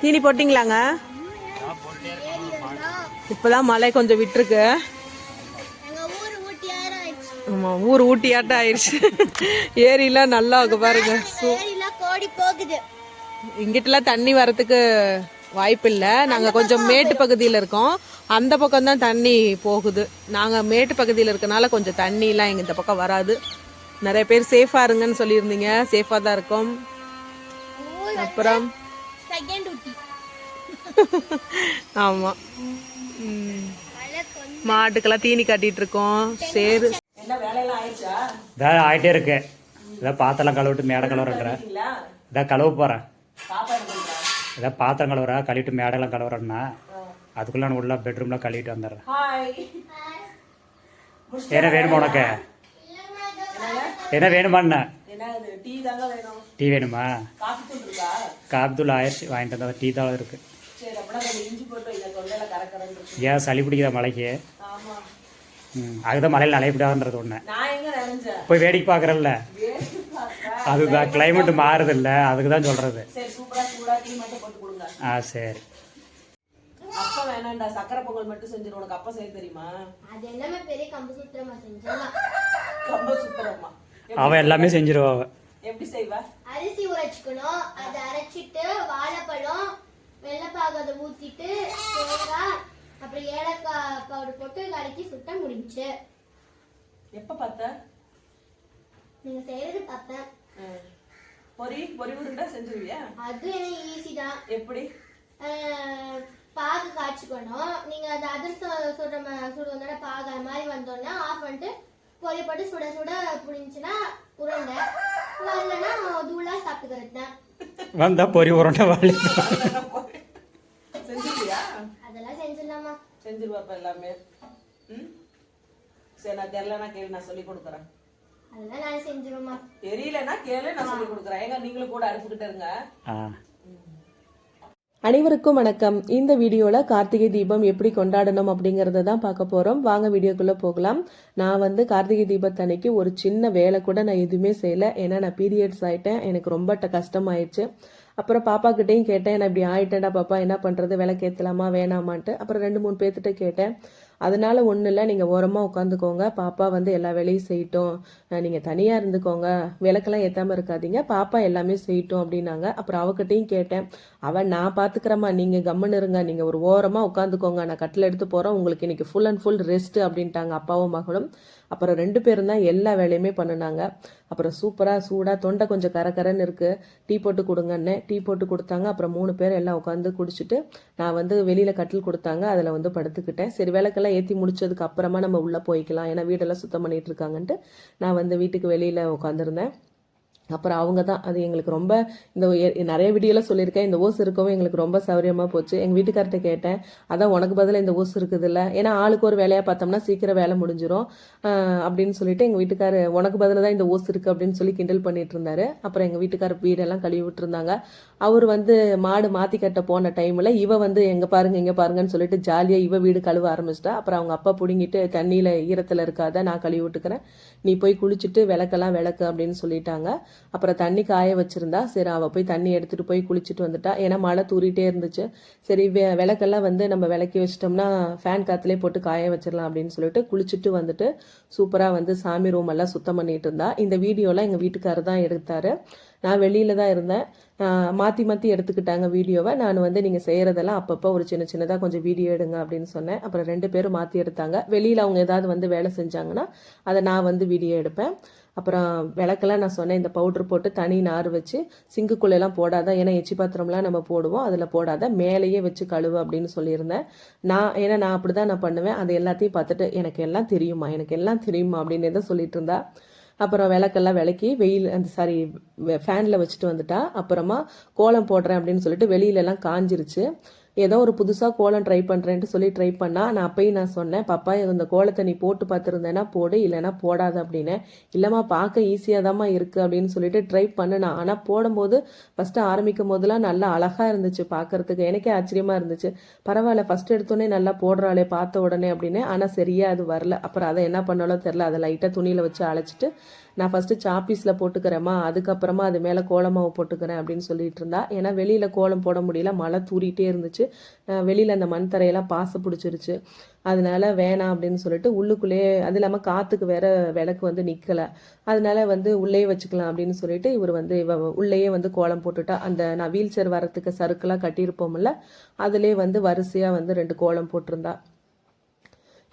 தீனி போட்டிங்களாங்க? இப்பதான் மழை கொஞ்சம் விட்டுருக்கு. எங்க ஊர் ஊட்டி ஆயிரம் ஆயிடுச்சு ஏரிலாம் நல்லா இருக்கு பாருங்க. இங்கிட்டலாம் தண்ணி வரத்துக்கு வாய்ப்பு இல்லை நாங்கள் கொஞ்சம் மேட்டு பகுதியில் இருக்கோம். அந்த பக்கம் தான் தண்ணி போகுது. நாங்கள் மேட்டு பகுதியில் இருக்கனால கொஞ்சம் தண்ணிலாம் எங்கள் இந்த பக்கம் வராது. நிறைய பேர் சேஃபாக இருங்கன்னு சொல்லியிருந்தீங்க. சேஃபாக தான் இருக்கோம். அப்புறம் செகண்ட் ஊட்டி ஆமாம் மாட்டுக்கெல்லாம் தீனி கட்டிட்டு இருக்கோம் சேரு. என்ன வேலையெல்லாம் ஆயிடுச்சா? இதான் ஆகிட்டே இருக்கு. இதான் பாத்திரம் கழுவிட்டு மேடை கழுவுறேன் இதான் கழுவ போகிறேன் இதான் பாத்திரம் கழுவுறா கழுவிட்டு மேடெல்லாம் கழுவுறேன்னா. அதுக்குள்ள நான் உள்ள பெட்ரூம்ல கழுவிட்டு வந்துடுறேன். ஹாய் என்ன வேணுமா உனக்கு? என்ன இது டீ தாங்க வேணும். டீ வேணுமா? காஃபி தூள் இருக்கா? காபி தூள் ஆயிடுச்சு. வாங்கிட்டு வந்தா டீ தான் இருக்கு. சரி அப்படின்னா கொஞ்சம் இஞ்சி போட்டு இதை தொண்டையில கரக்கரன்னு இருக்கு. ஏன் சளி பிடிக்குதா மழைக்கு ஆமா. ம் அதுதான் மழையில் நனையக்கூடாதுன்றது ஒன்று நான் எங்க நினைஞ்சேன்? போய் வேடிக்கை பார்க்குறல்ல? பார்த்தா. அதுதான் கிளைமேட் மாறுது இல்லை அதுக்கு தான் சொல்கிறது சரி சூப்பரா சூடா டீ மட்டும் போட்டு கொடுங்க. ஆ சரி. அப்பா வேணாம்டா சக்கரை பொங்கல் மட்டும் செஞ்சிரு. உனக்கு அப்பா செய்ய தெரியுமா? அது எல்லாமே பெரிய கம்பு சுத்திரமா செஞ்சோம் ரொம்ப சூப்பரம்மா அவன் எல்லாமே செஞ்சிருவா அவ எப்படி செய்வ? அரிசி உரைச்சுக்கணும் அதை அரைச்சிட்டு வாழைப்பழம் வெள்ளைப்பாகு அதை ஊத்திட்டு தேங்காய் அப்புறம் ஏலக்காய் பவுடர் போட்டு கலக்கி சுட்ட முடிஞ்சுச்சு எப்ப பார்த்த? நீங்க செய்யறது பார்த்தேன். பொரி பொரி உருண்டை செஞ்சிருவியா? அது என்ன ஈஸி தான். எப்படி? பாகு காய்ச்சிக்கணும். நீங்க அது அதிர்ஷ்டம் சுடுற மா- சுடு வந்தோட பாகு அது மாதிரி வந்தோடனே ஆஃப் பண்ணிட்டு பொரி போட்டு சுட சுட புரிஞ்சுன்னா உருண்டை. வரலன்னா தூளா சாப்பிட்டுக்கிறது தான் வந்தா பொறி உருண்டை வாழி. அதெல்லாம் செஞ்சிடலாமா. செஞ்சிருவா இப்ப எல்லாமே. ம்? சரி நான் தெரியலனா கேளு நான் சொல்லி கொடுக்குறேன். அதெல்லாம் நான் செஞ்சிருவேம்மா. தெரியலனா கேளு நான் சொல்லி கொடுக்குறேன். ஏங்க நீங்களும் கூட அடுப்புக்கிட்ட இருங்க. அனைவருக்கும் வணக்கம். இந்த வீடியோவில் கார்த்திகை தீபம் எப்படி கொண்டாடணும் அப்படிங்கிறத தான் பார்க்க போகிறோம் வாங்க வீடியோக்குள்ளே போகலாம். நான் வந்து கார்த்திகை தீபத்தன்னைக்கு ஒரு சின்ன வேலை கூட நான் எதுவுமே செய்யலை. ஏன்னா நான் பீரியட்ஸ் ஆகிட்டேன் எனக்கு ரொம்ப கஷ்டமாயிடுச்சு அப்புறம் பாப்பாக்கிட்டேயும் கேட்டேன் நான் இப்படி ஆயிட்டேன்டா பாப்பா. என்ன பண்ணுறது விளக்கேற்றலாமா வேணாமான்ட்டு. அப்புறம் ரெண்டு மூணு பேர்த்திட்ட கேட்டேன். அதனால ஒன்றும் இல்லை. நீங்கள் ஓரமாக உட்காந்துக்கோங்க. பாப்பா வந்து எல்லா வேலையும் செய்யட்டும். நீங்கள் தனியாக இருந்துக்கோங்க. விளக்கெல்லாம் ஏற்றாமல் இருக்காதீங்க. பாப்பா எல்லாமே செய்யட்டும் அப்படின்னாங்க. அப்புறம் அவகிட்டையும் கேட்டேன். அவன் நான் பார்த்துக்கிறேம்மா நீங்கள் கம்முன்னு இருங்க. நீங்கள் ஒரு ஓரமாக உட்காந்துக்கோங்க. நான் கட்டில் எடுத்து போகிறோம் உங்களுக்கு இன்னைக்கு ஃபுல் அண்ட் ஃபுல் ரெஸ்ட் அப்படின்ட்டாங்க அப்பாவும் மகளும். அப்புறம் ரெண்டு பேரும் தான் எல்லா வேலையுமே பண்ணுனாங்க. அப்புறம் சூப்பராக சூடாக தொண்டை கொஞ்சம் கரக்கரன்னு இருக்குது டீ போட்டு கொடுங்கன்னு டீ போட்டு கொடுத்தாங்க. அப்புறம் மூணு பேர் எல்லாம் உட்காந்து குடிச்சிட்டு நான் வந்து வெளியில் கட்டில் கொடுத்தாங்க. அதில் வந்து படுத்துக்கிட்டேன். சரி விளக்கெல்லாம் ஏற்றி முடிச்சதுக்கு அப்புறமா நம்ம உள்ளே போய்க்கலாம். ஏன்னா வீடெல்லாம் சுத்தம் பண்ணிகிட்டு இருக்காங்கன்ட்டு நான் வந்து வீட்டுக்கு வெளியில் உட்காந்துருந்தேன் அப்புறம் அவங்க தான். அது எங்களுக்கு ரொம்ப இந்த நிறைய வீடியோலாம் சொல்லியிருக்கேன். இந்த ஓஸ் இருக்கவும் எங்களுக்கு ரொம்ப சௌரியமாக போச்சு. எங்கள் வீட்டுக்கார்ட்ட கேட்டேன். அதான் உனக்கு பதிலாக இந்த ஓஸ் இருக்குதுல்ல? ஏன்னா ஆளுக்கு ஒரு வேலையாக பார்த்தோம்னா சீக்கிரம் வேலை முடிஞ்சிடும் அப்படின்னு சொல்லிட்டு எங்கள் வீட்டுக்கார் உனக்கு பதிலாக தான் இந்த ஓஸ் இருக்குது அப்படின்னு சொல்லி கிண்டல் பண்ணிட்டு இருந்தாரு. அப்புறம் எங்கள் வீட்டுக்கார வீடெல்லாம் கழுவி விட்டுருந்தாங்க. அவர் வந்து மாடு மாற்றி கட்ட போன டைமில் இவ வந்து எங்கே பாருங்க இங்கே பாருங்கன்னு சொல்லிட்டு ஜாலியாக இவ வீடு கழுவ ஆரம்பிச்சிட்டா. அப்புறம் அவங்க அப்பா பிடுங்கிட்டு தண்ணியில் ஈரத்தில் இருக்காத நான் கழுவி விட்டுக்கிறேன். நீ போய் குளிச்சுட்டு விளக்கெல்லாம் விளக்கு அப்படின்னு சொல்லிட்டாங்க. அப்புறம் தண்ணி காய வச்சுருந்தா சரி அவள் போய் தண்ணி எடுத்துகிட்டு போய் குளிச்சுட்டு வந்துட்டா. ஏன்னா மழை தூறிட்டே இருந்துச்சு. சரி வெ- விளக்கெல்லாம் வந்து நம்ம விளக்கி வச்சிட்டோம்னா ஃபேன் காற்றுலேயே போட்டு காய வச்சிடலாம் அப்படின்னு சொல்லிட்டு குளிச்சுட்டு வந்துட்டு சூப்பராக வந்து சாமி ரூம் எல்லாம் சுத்தம் பண்ணிட்டு இருந்தா. இந்த வீடியோலாம் எங்கள் வீட்டுக்காரர் தான் எடுத்தாரு. நான் வெளியில் தான் இருந்தேன். மாற்றி மாற்றி எடுத்துக்கிட்டாங்க வீடியோவை. நான் வந்து நீங்கள் செய்கிறதெல்லாம் அப்பப்போ ஒரு சின்ன சின்னதாக கொஞ்சம் வீடியோ எடுங்க அப்படின்னு சொன்னேன். அப்புறம் ரெண்டு பேரும் மாற்றி எடுத்தாங்க. வெளியில் அவங்க ஏதாவது வந்து வேலை செஞ்சாங்கன்னா அதை நான் வந்து வீடியோ எடுப்பேன். அப்புறம் விளக்கெல்லாம் நான் சொன்னேன் இந்த பவுடர் போட்டு தனி நார் வச்சு சிங்குக்குள்ளெல்லாம் போடாத ஏன்னா எச்சி பாத்திரம்லாம் நம்ம போடுவோம் அதில் போடாத மேலேயே வச்சு கழுவு அப்படின்னு சொல்லியிருந்தேன். நான் ஏன்னா நான் அப்படி தான் நான் பண்ணுவேன் அது எல்லாத்தையும் பார்த்துட்டு எனக்கு எல்லாம் தெரியுமா எனக்கு எல்லாம் தெரியுமா அப்படின்னு தான் சொல்லிட்டு இருந்தா அப்புறம் விளக்கெல்லாம் விளக்கி வெயில் அந்த சாரி ஃபேனில் வச்சுட்டு வந்துட்டா. அப்புறமா கோலம் போடுறேன் அப்படின்னு சொல்லிட்டு வெளியிலலாம் காஞ்சிருச்சு. ஏதோ ஒரு புதுசாக கோலம் ட்ரை பண்ணுறேன்ட்டு சொல்லி ட்ரை பண்ணால் நான் அப்பயும் நான் சொன்னேன் பாப்பா இந்த கோலத்தை நீ போட்டு பார்த்துருந்தேன்னா போடு இல்லைனா போடாத அப்படின்னு. இல்லைம்மா பார்க்க ஈஸியாக தாம்மா இருக்குது அப்படின்னு சொல்லிட்டு ட்ரை பண்ணினா ஆனால் போடும்போது ஃபஸ்ட்டு ஆரம்பிக்கும் போதெல்லாம் நல்லா அழகாக இருந்துச்சு பார்க்கறதுக்கு. எனக்கே ஆச்சரியமாக இருந்துச்சு. பரவாயில்ல ஃபஸ்ட்டு எடுத்தோடனே நல்லா போடுறாளே பார்த்த உடனே அப்படின்னு. ஆனால் சரியாக அது வரல. அப்புறம் அதை என்ன பண்ணாலும் தெரில அதை லைட்டாக துணியில் வச்சு அழைச்சிட்டு நான் ஃபஸ்ட்டு சாப்பீஸில் போட்டுக்கிறேம்மா அதுக்கப்புறமா அது மேலே கோலமாவை போட்டுக்கிறேன் அப்படின்னு சொல்லிட்டு இருந்தா. ஏன்னா வெளியில் கோலம் போட முடியல மழை தூரிகிட்டே இருந்துச்சு. வெளியில் அந்த மண் தரையெல்லாம் பாசை பிடிச்சிருச்சு. அதனால வேணாம் அப்படின்னு சொல்லிட்டு உள்ளுக்குள்ளேயே அது இல்லாமல் காற்றுக்கு வேற விளக்கு வந்து நிற்கலை அதனால வந்து உள்ளே வச்சுக்கலாம் அப்படின்னு சொல்லிட்டு இவர் வந்து இவ உள்ளேயே வந்து கோலம் போட்டுட்டா. அந்த நான் வீல் சேர் வரத்துக்கு சறுக்கெல்லாம் கட்டியிருப்போம்ல அதிலே வந்து வரிசையாக வந்து ரெண்டு கோலம் போட்டிருந்தா.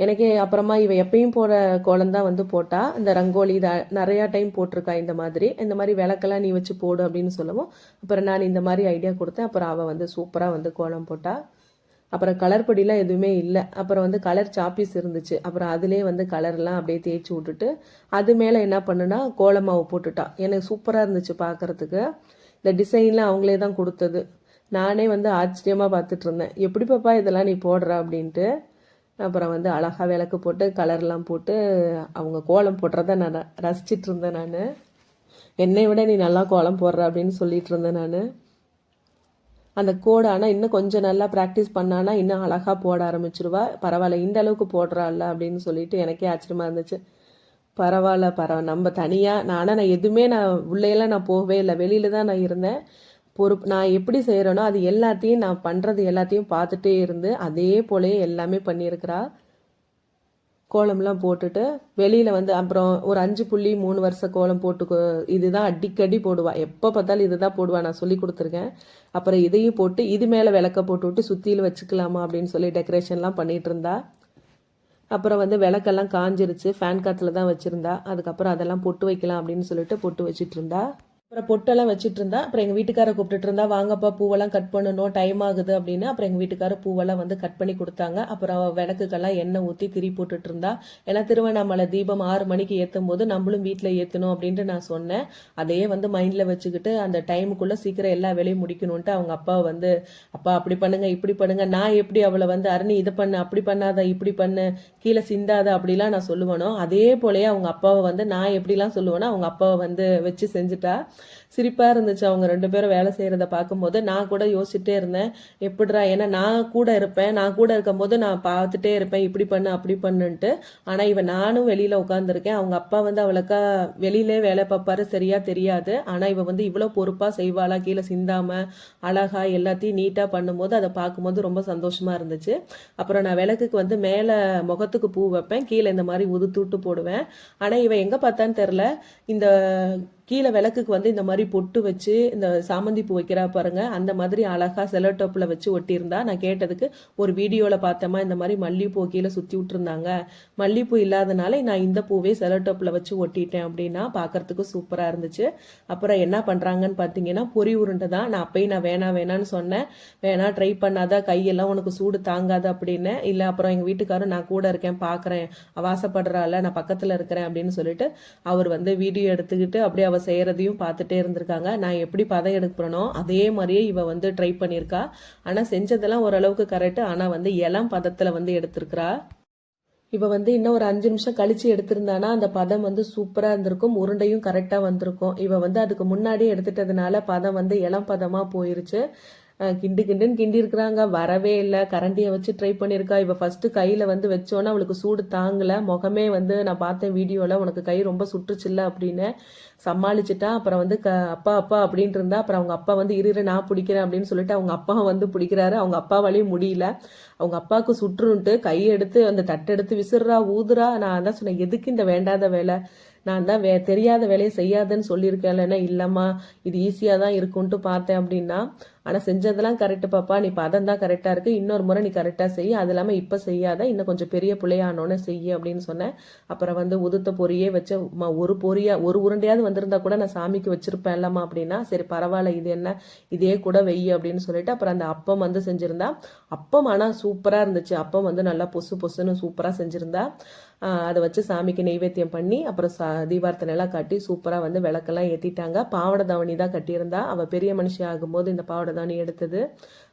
எனக்கு அப்புறமா இவ எப்பயும் போகிற கோலம் தான் வந்து போட்டால் இந்த ரங்கோலி இதை நிறையா டைம் போட்டிருக்கா இந்த மாதிரி. இந்த மாதிரி விளக்கெல்லாம் நீ வச்சு போடு அப்படின்னு சொல்லவும் அப்புறம் நான் இந்த மாதிரி ஐடியா கொடுத்தேன். அப்புறம் அவள் வந்து சூப்பராக வந்து கோலம் போட்டா. அப்புறம் கலர் பொடிலாம் எதுவுமே இல்லை. அப்புறம் வந்து கலர் சாப்பீஸ் இருந்துச்சு. அப்புறம் அதிலே வந்து கலர்லாம் அப்படியே தேய்ச்சி விட்டுட்டு அது மேலே என்ன பண்ணுனா கோலமாவு போட்டுட்டா. எனக்கு சூப்பராக இருந்துச்சு பார்க்கறதுக்கு இந்த டிசைன்லாம் அவங்களே தான் கொடுத்தது. நானே வந்து ஆச்சரியமாக பார்த்துட்டு இருந்தேன். எப்படி பாப்பா இதெல்லாம் நீ போடுற அப்படின்ட்டு. அப்புறம் வந்து அழகாக விளக்கு போட்டு கலர்லாம் போட்டு அவங்க கோலம் போடுறத நான் ர- ரசிச்சிட்டு இருந்தேன் நான். என்னை விட நீ நல்லா கோலம் போடுற அப்படின்னு சொல்லிட்டு இருந்தேன் நான். அந்த கோடு ஆனால் இன்னும் கொஞ்சம் நல்லா ப்ராக்டிஸ் பண்ணானா இன்னும் அழகாக போட ஆரம்பிச்சிருவா. பரவாயில்ல இந்த அளவுக்கு போடுறாள் அப்படின்னு சொல்லிட்டு எனக்கே ஆச்சரியமா இருந்துச்சு. பரவாயில்ல பரவ நம்ம தனியாக நான் ஆனால் நான் எதுவுமே நான் உள்ளேயெல்லாம் நான் போகவே இல்லை. வெளியில தான் நான் இருந்தேன். பொறுப்பு நான் எப்படி செய்கிறேனோ அது எல்லாத்தையும் நான் பண்ணுறது எல்லாத்தையும் பார்த்துட்டே இருந்து அதே போலயே எல்லாமே பண்ணியிருக்கிறா. கோலம்லாம் போட்டுட்டு வெளியில் வந்து அப்புறம் ஒரு அஞ்சு புள்ளி மூணு வருஷ கோலம் போட்டு இதுதான் அடிக்கடி போடுவாள் எப்போ பார்த்தாலும் இதுதான் போடுவா. நான் சொல்லி கொடுத்துருக்கேன். அப்புறம் இதையும் போட்டு இது மேலே விளக்க போட்டு விட்டு சுற்றியில் வச்சுக்கலாமா அப்படின்னு சொல்லி டெக்கரேஷன்லாம் பண்ணிகிட்டு இருந்தா. அப்புறம் வந்து விளக்கெல்லாம் காஞ்சிருச்சு. ஃபேன் காற்றுல தான் வச்சுருந்தா. அதுக்கப்புறம் அதெல்லாம் பொட்டு வைக்கலாம் அப்படின்னு சொல்லிட்டு பொட்டு வச்சுட்டு இருந்தா. அப்புறம் பொட்டெல்லாம் வச்சுட்டு இருந்தா அப்புறம் எங்கள் வீட்டுக்கார கூப்பிட்டுட்டு இருந்தா வாங்கப்பா பூவெல்லாம் கட் பண்ணணும் டைம் ஆகுது அப்படின்னு அப்புறம் எங்கள் வீட்டுக்கார பூவெல்லாம் வந்து கட் பண்ணி கொடுத்தாங்க. அப்புறம் விளக்குக்கெல்லாம் எண்ணெய் ஊற்றி திரி போட்டுட்டு இருந்தா ஏன்னா திருவண்ணாமலை தீபம் ஆறு மணிக்கு ஏற்றும் போது நம்மளும் வீட்டில் ஏற்றணும் அப்படின்ட்டு நான் சொன்னேன். அதையே வந்து மைண்டில் வச்சுக்கிட்டு அந்த டைமுக்குள்ளே சீக்கிரம் எல்லா வேலையும் முடிக்கணுன்ட்டு அவங்க அப்பா வந்து அப்பா அப்படி பண்ணுங்க இப்படி பண்ணுங்க நான் எப்படி அவளை வந்து அருணி இதை பண்ணு அப்படி பண்ணாத இப்படி பண்ணு கீழே சிந்தாத அப்படிலாம் நான் சொல்லுவேனோ அதே போலயே அவங்க அப்பாவை வந்து நான் எப்படிலாம் சொல்லுவேனோ அவங்க அப்பாவை வந்து வச்சு செஞ்சுட்டா. சிரிப்பாக இருந்துச்சு. அவங்க ரெண்டு பேரும் வேலை செய்கிறத பார்க்கும்போது நான் கூட யோசிச்சுட்டே இருந்தேன். எப்படிடா? ஏன்னா நான் கூட இருப்பேன். நான் கூட இருக்கும்போது நான் பார்த்துட்டே இருப்பேன். இப்படி பண்ணு அப்படி பண்ணுன்ட்டு. ஆனா இவன் நானும் வெளியில உட்காந்துருக்கேன் அவங்க அப்பா வந்து அவளுக்கா வெளியிலே வேலை பார்ப்பாரு. சரியா தெரியாது. ஆனால் இவ வந்து இவ்வளவு பொறுப்பாக செய்வாளா? கீழே சிந்தாம அழகா எல்லாத்தையும் நீட்டா பண்ணும்போது அதை பார்க்கும்போது ரொம்ப சந்தோஷமா இருந்துச்சு. அப்புறம் நான் விளக்குக்கு வந்து மேலே முகத்துக்கு பூ வைப்பேன். கீழே இந்த மாதிரி உதுத்துட்டு போடுவேன். ஆனால் இவன் எங்கே பார்த்தான்னு தெரியல. இந்த கீழே விளக்குக்கு வந்து இந்த மாதிரி பொட்டு வச்சு இந்த சாமந்தி பூ வைக்கிறா பாருங்க. அந்த மாதிரி அழகாக செலோடோப்பில் வச்சு ஒட்டியிருந்தா நான் கேட்டதுக்கு ஒரு வீடியோவில் பார்த்தோமா இந்த மாதிரி மல்லிகைப்பூ கீழே சுற்றி விட்டுருந்தாங்க. மல்லிகைப்பூ இல்லாதனால நான் இந்த பூவே செலோடோப்பில் வச்சு ஒட்டிட்டேன் அப்படின்னா பார்க்கறதுக்கு சூப்பராக இருந்துச்சு. அப்புறம் என்ன பண்ணுறாங்கன்னு பார்த்தீங்கன்னா பொரி உருண்டை தான். நான் அப்பயும் நான் வேணாம் வேணான்னு சொன்னேன். வேணா ட்ரை பண்ணாதா கையெல்லாம் உனக்கு சூடு தாங்காது அப்படின்னு. இல்லை அப்புறம் எங்கள் வீட்டுக்காரரும் நான் கூட இருக்கேன் பார்க்குறேன் வாசப்படுறாள் நான் பக்கத்தில் இருக்கிறேன் அப்படின்னு சொல்லிட்டு அவர் வந்து வீடியோ எடுத்துக்கிட்டு அப்படியே அவள் செய்கிறதையும் பார்த்துட்டே இருந்திருக்காங்க. நான் எப்படி பதம் எடுக்கிறனோ அதே மாதிரியே இவள் வந்து ட்ரை பண்ணியிருக்கா. ஆனால் செஞ்சதெல்லாம் ஓரளவுக்கு கரெக்டு ஆனால் வந்து இளம் பதத்தில் வந்து எடுத்திருக்கிறா. இவ வந்து இன்னும் ஒரு அஞ்சு நிமிஷம் கழிச்சு எடுத்திருந்தானா அந்த பதம் வந்து சூப்பராக இருந்திருக்கும். உருண்டையும் கரெக்டாக வந்திருக்கும். இவ வந்து அதுக்கு முன்னாடியே எடுத்துட்டதுனால பதம் வந்து இளம் பதமாக போயிருச்சு. கிண்டு கிண்டுன்னு கிண்டி இருக்கிறாங்க வரவே இல்லை. கரண்டியை வச்சு ட்ரை பண்ணியிருக்கா. இப்போ ஃபஸ்ட்டு கையில் வந்து வச்சோன்னே அவளுக்கு சூடு தாங்கலை. முகமே வந்து நான் பார்த்தேன் வீடியோவில் உனக்கு கை ரொம்ப சுற்றுச்சில்ல அப்படின்னு சமாளிச்சுட்டா. அப்புறம் வந்து க அப்பா அப்பா அப்படின்ட்டு இருந்தா. அப்புறம் அவங்க அப்பா வந்து இரு நான் பிடிக்கிறேன் அப்படின்னு சொல்லிட்டு அவங்க அப்பா வந்து பிடிக்கிறாரு. அவங்க அப்பாவாலேயும் முடியல. அவங்க அப்பாவுக்கு சுற்றுன்ட்டு கையை எடுத்து அந்த தட்டை எடுத்து விசிறா ஊதுறா. நான் தான் சொன்னேன் எதுக்கு இந்த வேண்டாத வேலை? நான் தான் வே தெரியாத வேலையை செய்யாதுன்னு சொல்லியிருக்கேன்லன்னா இல்லைம்மா இது ஈஸியாக தான் இருக்கும்ன்ட்டு பார்த்தேன் அப்படின்னா ஆனால் செஞ்சதெல்லாம் கரெக்டு பாப்பா. நீ பதம் தான் கரெக்டாக இருக்குது இன்னொரு முறை நீ கரெக்டாக செய். அது இல்லாமல் இப்போ செய்யாத. இன்னும் கொஞ்சம் பெரிய பிள்ளையானோன்னு செய்ய அப்படின்னு சொன்னேன். அப்புறம் வந்து உதுத்த பொரியே வச்ச ஒரு பொரியா ஒரு உருண்டையாவது வந்திருந்தா கூட நான் சாமிக்கு வச்சுருப்பேன் இல்லாமா அப்படின்னா சரி பரவாயில்ல இது என்ன? இதே கூட வெய்ய அப்படின்னு சொல்லிட்டு அப்புறம் அந்த அப்பம் வந்து செஞ்சுருந்தா அப்பம் ஆனால் சூப்பராக இருந்துச்சு. அப்பம் வந்து நல்லா பொசு பொசுன்னு சூப்பராக செஞ்சுருந்தா அதை வச்சு சாமிக்கு நெய்வேத்தியம் பண்ணி அப்புறம் சா தீபார்த்தனை எல்லாம் காட்டி சூப்பராக வந்து விளக்கெல்லாம் ஏற்றிட்டாங்க பாவடை தாவணி தான் கட்டியிருந்தா. அவள் பெரிய மனுஷி ஆகும்போது இந்த பாவடை தாவணி எடுத்தது.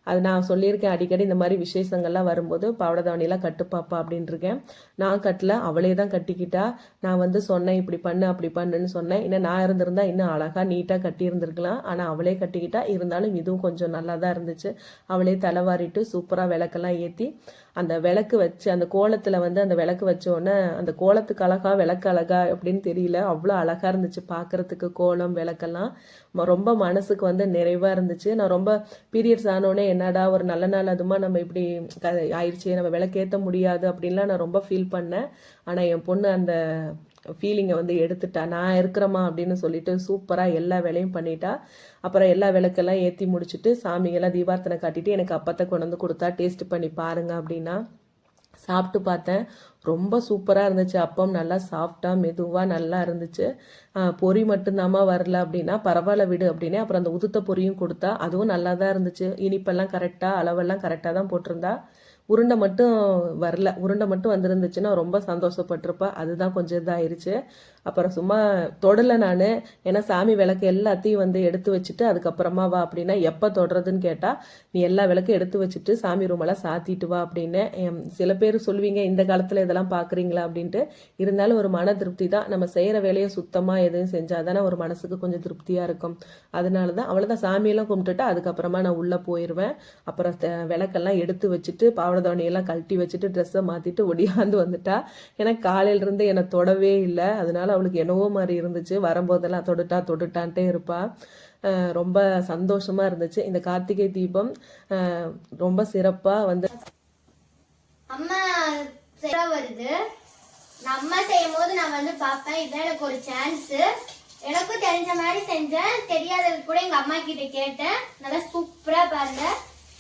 அது நான் சொல்லியிருக்கேன் அடிக்கடி இந்த மாதிரி விசேஷங்கள்லாம் வரும்போது பாவாடை கட்டுப்பாப்பா அப்படின்னு இருக்கேன் நான் கட்டல அவளே தான் கட்டிக்கிட்டா. நான் வந்து சொன்னேன் இப்படி பண்ணு அப்படி பண்ணுன்னு சொன்னேன். இன்னும் நான் இருந்திருந்தா இன்னும் அழகாக நீட்டாக கட்டியிருந்திருக்கலாம். ஆனால் அவளே கட்டிக்கிட்டா. இருந்தாலும் இதுவும் கொஞ்சம் நல்லா தான் இருந்துச்சு. அவளே தலைவாரிட்டு சூப்பராக விளக்கெல்லாம் ஏற்றி அந்த விளக்கு வச்சு அந்த கோலத்தில் வந்து அந்த விளக்கு வச்சோடனே அந்த கோலத்துக்கு அழகா விளக்கு அழகா அப்படின்னு தெரியல. அவ்வளோ அழகா இருந்துச்சு பார்க்கறதுக்கு கோலம் விளக்கெல்லாம். ரொம்ப மனசுக்கு வந்து நிறைவாக இருந்துச்சு. நான் ரொம்ப பீரியட்ஸ் ஆனோடனே என்னடா ஒரு நல்ல நாள் அதுமா நம்ம இப்படி க- ஆயிடுச்சு நம்ம விளக்கேற்ற முடியாது அப்படின்லாம் நான் ரொம்ப ஃபீல் பண்ணேன். ஆனால் என் பொண்ணு அந்த ஃபீலிங்கை வந்து எடுத்துட்டா. நான் இருக்கிறேம்மா அப்படின்னு சொல்லிட்டு சூப்பராக எல்லா வேலையும் பண்ணிட்டா. அப்புறம் எல்லா விளக்கெல்லாம் ஏற்றி முடிச்சுட்டு சாமிங்கெல்லாம் தீபார்த்தனை காட்டிட்டு எனக்கு அப்பத்தை கொண்டு வந்து கொடுத்தா. டேஸ்ட் பண்ணி பாருங்க அப்படின்னா. சாப்பிட்டு பார்த்தேன். ரொம்ப சூப்பராக இருந்துச்சு. அப்பம் நல்லா சாஃப்டாக மெதுவாக நல்லா இருந்துச்சு. பொறி பொரி மட்டும்தாம்மா வரல அப்படின்னா பரவாயில்ல விடு அப்படின்னே அப்புறம் அந்த உதுத்த பொரியும் கொடுத்தா அதுவும் நல்லா தான் இருந்துச்சு. இனிப்பெல்லாம் கரெக்டாக அளவெல்லாம் கரெக்டாக தான் போட்டிருந்தா. உருண்டை மட்டும் வரல. உருண்டை மட்டும் வந்திருந்துச்சுன்னா ரொம்ப சந்தோஷப்பட்டிருப்பா. அதுதான் கொஞ்சம் இதாயிருச்சு. அப்புறம் சும்மா தொடலை நான். ஏன்னா சாமி விளக்கு எல்லாத்தையும் வந்து எடுத்து வச்சுட்டு அதுக்கப்புறமா வா அப்படின்னா எப்போ தொடுறதுன்னு கேட்டால் நீ எல்லா விளக்கும் எடுத்து வச்சுட்டு சாமி ரூமெல்லாம் சாத்திட்டு வா அப்படின்னு சில பேர் சொல்லுவீங்க இந்த காலத்தில் இதெல்லாம் பார்க்குறீங்களா அப்படின்ட்டு. இருந்தாலும் ஒரு மன திருப்தி தான். நம்ம செய்கிற வேலையை சுத்தமாக எதுவும் செஞ்சால் தானே ஒரு மனசுக்கு கொஞ்சம் திருப்தியாக இருக்கும். அதனால தான் அவ்வளோதான் சாமியெல்லாம் கும்பிட்டுட்டு அதுக்கப்புறமா நான் உள்ளே போயிடுவேன் அப்புறம் விளக்கெல்லாம் எடுத்து வச்சுட்டு பாவடதவணையெல்லாம் கழட்டி வச்சுட்டு ட்ரெஸ்ஸை மாற்றிட்டு ஒடியாந்து வந்துட்டா. ஏன்னா காலையிலேருந்து என்னை தொடவே இல்லை. அதனால அவளுக்கு என்னவோ மாதிரி இருந்துச்சு. வரும்போதெல்லாம் தொடுட்டா தொடுட்டான்ட்டே இருப்பாள் ரொம்ப சந்தோஷமா இருந்துச்சு. இந்த கார்த்திகை தீபம் ரொம்ப சிறப்பாக வந்து அம்மா வருது. நம்ம அம்மா செய்யும் போது நான் வந்து பார்ப்பேன். இதான் எனக்கு ஒரு சான்ஸ் எனக்கும் தெரிஞ்ச மாதிரி செஞ்சேன். தெரியாதது கூட எங்க அம்மா கிட்ட கேட்டேன். நல்லா சூப்பரா பாருங்க.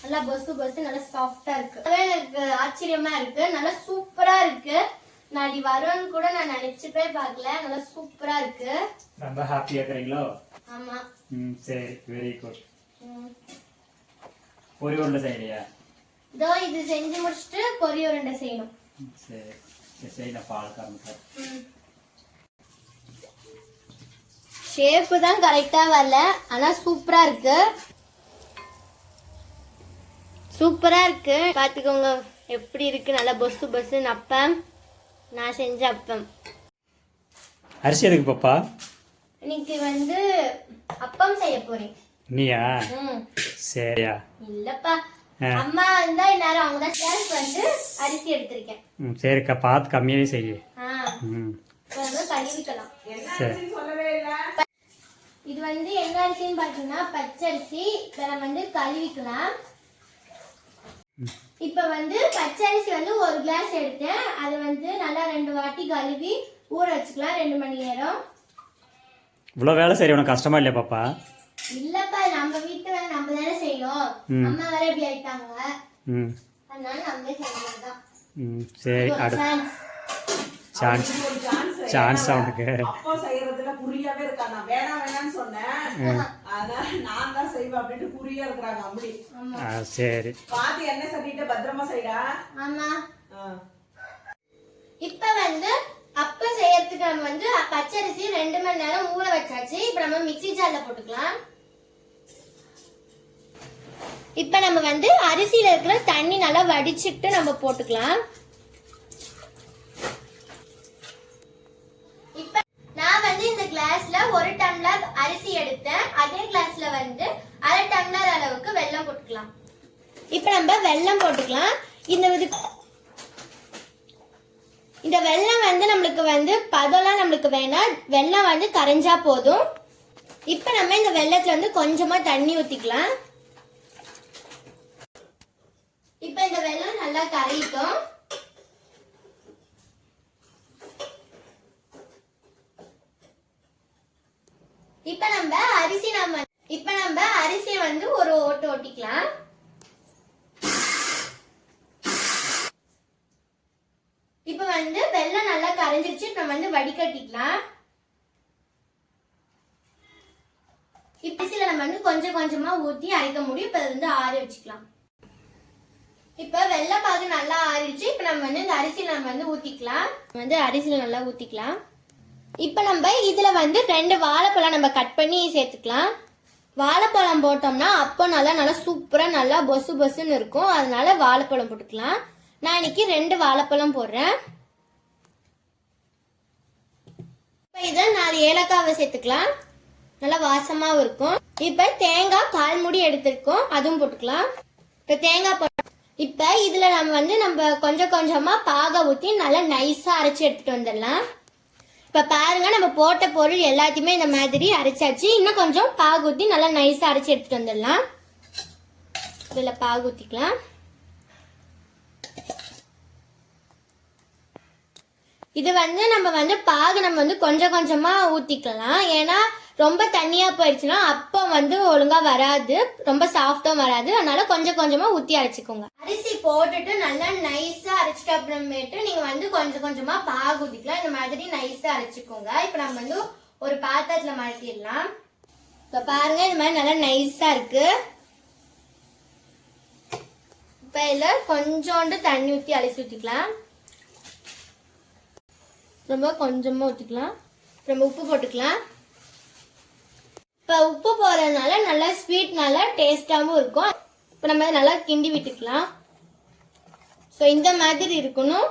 நல்லா பொசு பொசு நல்லா சாஃப்டா இருக்கு. எனக்கு ஆச்சரியமா இருக்கு. நல்லா சூப்பரா இருக்கு. நான் வரும்னு கூட நான் நினைச்சுப்பே பார்க்கல. நல்லா சூப்பரா இருக்கு. ரொம்ப ஹாப்பியாக இருக்கிறீங்களோ? ஆமா. ம் சரி. Very good. பொரி உருண்டை செய்யலையா இதோ இது செஞ்சு முடிச்சுட்டு பொரி உருண்டை செய்யணும். ம், சரி. சரி சரி நான் பால் கறந்துட்டேன் ஷேப்பு தான் கரெக்டா வரல. ஆனா சூப்பரா இருக்கு. சூப்பரா இருக்கு. பாத்துக்கோங்க எப்படி இருக்கு? நல்லா பொசு பொசு அப்பம் நான் செஞ்ச அப்பம். அரிசி எதுக்கு பாப்பா? இன்னைக்கு வந்து அப்பம் செய்ய போறேன். நீயா? சரியா. இல்லப்பா. அம்மா இருந்தா இந்நேரம் அவங்க தான் சேர்த்து வந்து அரிசி எடுத்திருக்கேன். ம் சரிக்கா பார்த்து கம்மியாகவே செய்யு. ம். வந்து கழுவிக்கலாம் சரி இது வந்து என்ன அரிசின்னு பாத்தீங்கன்னா பச்சரிசி இதை நம்ம வந்து கழுவிக்கலாம். இப்ப வந்து பச்சரிசி வந்து ஒரு கிளாஸ் எடுத்தேன். அதை வந்து நல்லா ரெண்டு வாட்டி கழுவி ஊற வச்சுக்கலாம். ரெண்டு மணி நேரம். இவ்வளோ வேலை சரி உனக்கு கஷ்டமா இல்லையா பாப்பா? இல்லப்பா நம்ம வீட்டு வேலை நம்ம தானே செய்யணும். அம்மா வேற இப்படி ஆயிட்டாங்க. அதனால நம்மளே செய்யறதுதான். ம். சரி அடுத்து சான்ஸ் சான்ஸ் அவனுக்கு. அப்பா செய்யறதுல குறியாவே இருக்கா நான் வேணாம் வேணாம்னு சொன்னேன். அதான் நான் தான் செய்வேன் அப்படின்ட்டு குறியா இருக்கிறாங்க அப்படி ஆ சரி. பாத்து என்ன சொல்லிட்டு பத்திரமா செய்டா? ஆமா. இப்ப வந்து அப்ப செய்யறதுக்கு நம்ம வந்து பச்சரிசி ரெண்டு மணி நேரம் ஊற வச்சாச்சு. இப்ப நம்ம மிக்ஸி ஜார்ல போட்டுக்கலாம். இப்ப நம்ம வந்து அரிசியில இருக்கிற தண்ணி நல்லா வடிச்சிட்டு நம்ம போட்டுக்கலாம் இப்ப நான் வந்து இந்த கிளாஸ்ல ஒரு டம்ளர் அரிசி எடுத்தேன் அதே கிளாஸ்ல வந்து அரை டம்ளர் அளவுக்கு வெல்லம் போட்டுக்கலாம். இப்ப நம்ம வெல்லம் போட்டுக்கலாம். இந்த இது இந்த வெள்ளம் வந்து நம்மளுக்கு வந்து பதம்லாம் நம்மளுக்கு வேணாம் வெள்ளம் வந்து கரைஞ்சா போதும். இப்போ நம்ம இந்த வெள்ளத்துல வந்து கொஞ்சமா தண்ணி ஊத்திக்கலாம். இப்போ இந்த வெள்ளம் நல்லா கரையிட்டோம். இப்போ நம்ம அரிசி நம்ம இப்போ நம்ம அரிசியை வந்து ஒரு ஓட்டு ஓட்டிக்கலாம். இப்ப வந்து வெள்ளம் நல்லா கரைஞ்சிருச்சு நம்ம வந்து வடிகட்டிக்கலாம். இப்ப சில நம்ம வந்து கொஞ்சம் கொஞ்சமா ஊத்தி அரைக்க முடியும். இப்ப வந்து ஆற வச்சுக்கலாம். இப்ப வெள்ளப்பாகு நல்லா ஆறிடுச்சு. இப்ப நம்ம வந்து இந்த அரிசியில நம்ம வந்து ஊத்திக்கலாம். வந்து அரிசியில நல்லா ஊத்திக்கலாம். இப்ப நம்ம இதுல வந்து ரெண்டு வாழைப்பழம் நம்ம கட் பண்ணி சேர்த்துக்கலாம். வாழைப்பழம் போட்டோம்னா அப்போ நல்லா நல்லா சூப்பராக நல்லா பொசு பொசுன்னு இருக்கும். அதனால வாழைப்பழம் போட்டுக்கலாம். நான் இன்னைக்கு ரெண்டு வாழைப்பழம் போடுறேன். இப்போ இதை நாலு ஏலக்காவை சேர்த்துக்கலாம். நல்லா வாசமாவும் இருக்கும். இப்போ தேங்காய் கால் மூடி எடுத்திருக்கோம். அதுவும் போட்டுக்கலாம். இப்போ தேங்காய் போட்டு இப்போ இதில் நம்ம வந்து நம்ம கொஞ்சம் கொஞ்சமாக பாக ஊற்றி நல்லா நைஸாக அரைச்சி எடுத்துட்டு வந்துடலாம். இப்போ பாருங்க நம்ம போட்ட பொருள் எல்லாத்தையுமே இந்த மாதிரி அரைச்சாச்சு. இன்னும் கொஞ்சம் பாகுத்தி நல்லா நைஸாக அரைச்சி எடுத்துட்டு வந்துடலாம். இதில் பாகுத்திக்கலாம் இது வந்து நம்ம வந்து பாகு நம்ம வந்து கொஞ்சம் கொஞ்சமாக ஊற்றிக்கலாம் ஏன்னா ரொம்ப தண்ணியா போயிடுச்சுன்னா அப்போ வந்து ஒழுங்கா வராது. ரொம்ப சாஃப்டும் வராது. அதனால கொஞ்சம் கொஞ்சமா ஊத்தி அரைச்சுக்கோங்க. அரிசி போட்டுட்டு நல்லா நைஸா அரைச்சிட்டு அப்புறமேட்டு நீங்க வந்து கொஞ்சம் கொஞ்சமா பாகு ஊதிக்கலாம் இந்த மாதிரி நைஸா அரைச்சுக்கோங்க. இப்ப நம்ம வந்து ஒரு பாத்திரத்துல மாத்திடலாம் இப்ப பாருங்க இந்த மாதிரி நல்லா நைஸா இருக்கு. இப்ப இதுல கொஞ்சோண்டு தண்ணி ஊத்தி அலசி ஊத்திக்கலாம். ரொம்ப கொஞ்சமா ஊத்திக்கலாம். ரொம்ப உப்பு போட்டுக்கலாம். இப்போ உப்பு போடுறதுனால நல்லா ஸ்வீட் நல்லா டேஸ்டாகவும் இருக்கும். இப்போ நம்ம நல்லா கிண்டி விட்டுக்கலாம். ஸோ இந்த மாதிரி இருக்கணும்.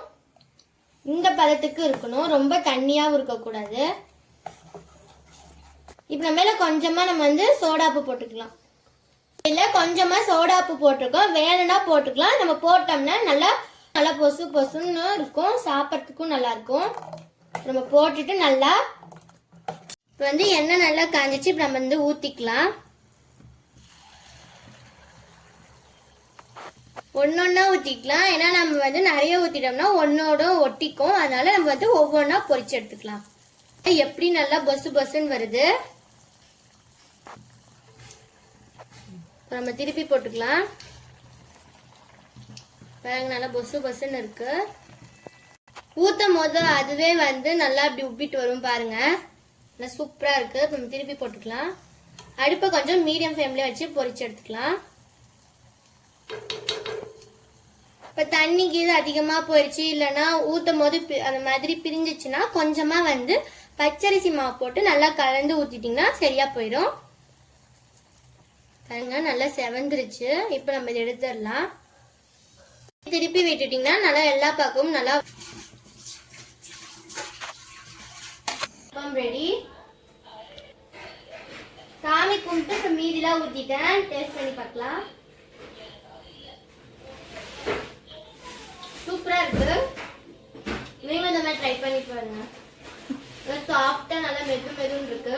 இந்த பதத்துக்கு இருக்கணும். ரொம்ப தண்ணியாகவும் இருக்கக்கூடாது. இப்போ நம்ம மேலே கொஞ்சமாக நம்ம வந்து சோடாப்பு போட்டுக்கலாம். இல்லை கொஞ்சமாக சோடாப்பு போட்டிருக்கோம். வேணும்னா போட்டுக்கலாம். நம்ம போட்டோம்னா நல்லா நல்லா பொசு பொசுன்னு இருக்கும். சாப்பிட்றதுக்கும் நல்லாயிருக்கும் நம்ம போட்டுட்டு நல்லா இப்போ வந்து எண்ணெய் நல்லா காஞ்சிச்சு. இப்போ நம்ம வந்து ஊற்றிக்கலாம் ஒன்னொன்னா ஊற்றிக்கலாம் ஏன்னா நம்ம வந்து நிறைய ஊற்றிட்டோம்னா ஒன்னோட ஒட்டிக்கும். அதனால நம்ம வந்து ஒவ்வொன்றா பொறிச்சு எடுத்துக்கலாம். எப்படி நல்லா பொசு பொசுன்னு வருது? நம்ம திருப்பி போட்டுக்கலாம். பாருங்க நல்லா பொசு பொசுன்னு இருக்கு. ஊத்தும் போது அதுவே வந்து நல்லா அப்படி உப்பிட்டு வரும் பாருங்க. நல்லா சூப்பராக இருக்குது நம்ம திருப்பி போட்டுக்கலாம். அடுப்பை கொஞ்சம் மீடியம் ஃப்ளேம்லேயே வச்சு பொரிச்சு எடுத்துக்கலாம். இப்போ தண்ணி கீது அதிகமாக போயிடுச்சு இல்லைன்னா ஊற்றும் போது பி- அந்த மாதிரி பிரிஞ்சிச்சுன்னா கொஞ்சமாக வந்து பச்சரிசி மாவு போட்டு நல்லா கலந்து ஊற்றிட்டிங்கன்னா சரியாக போயிடும். பாருங்க நல்லா செவந்துருச்சு. இப்போ நம்ம இதை எடுத்துடலாம். திருப்பி விட்டுட்டிங்கன்னா நல்லா எல்லா பக்கமும் நல்லா ரெடி சாமி கும்பிட்டு மீதிலாம் ஊத்திட்டேன். டேஸ்ட் பண்ணி பார்க்கலாம். சூப்பரா இருக்கு. நீங்களும் இந்த மாதிரி ட்ரை பண்ணி பாருங்க. சாஃப்டா நல்லா மெது மெதுன்னு இருக்கு.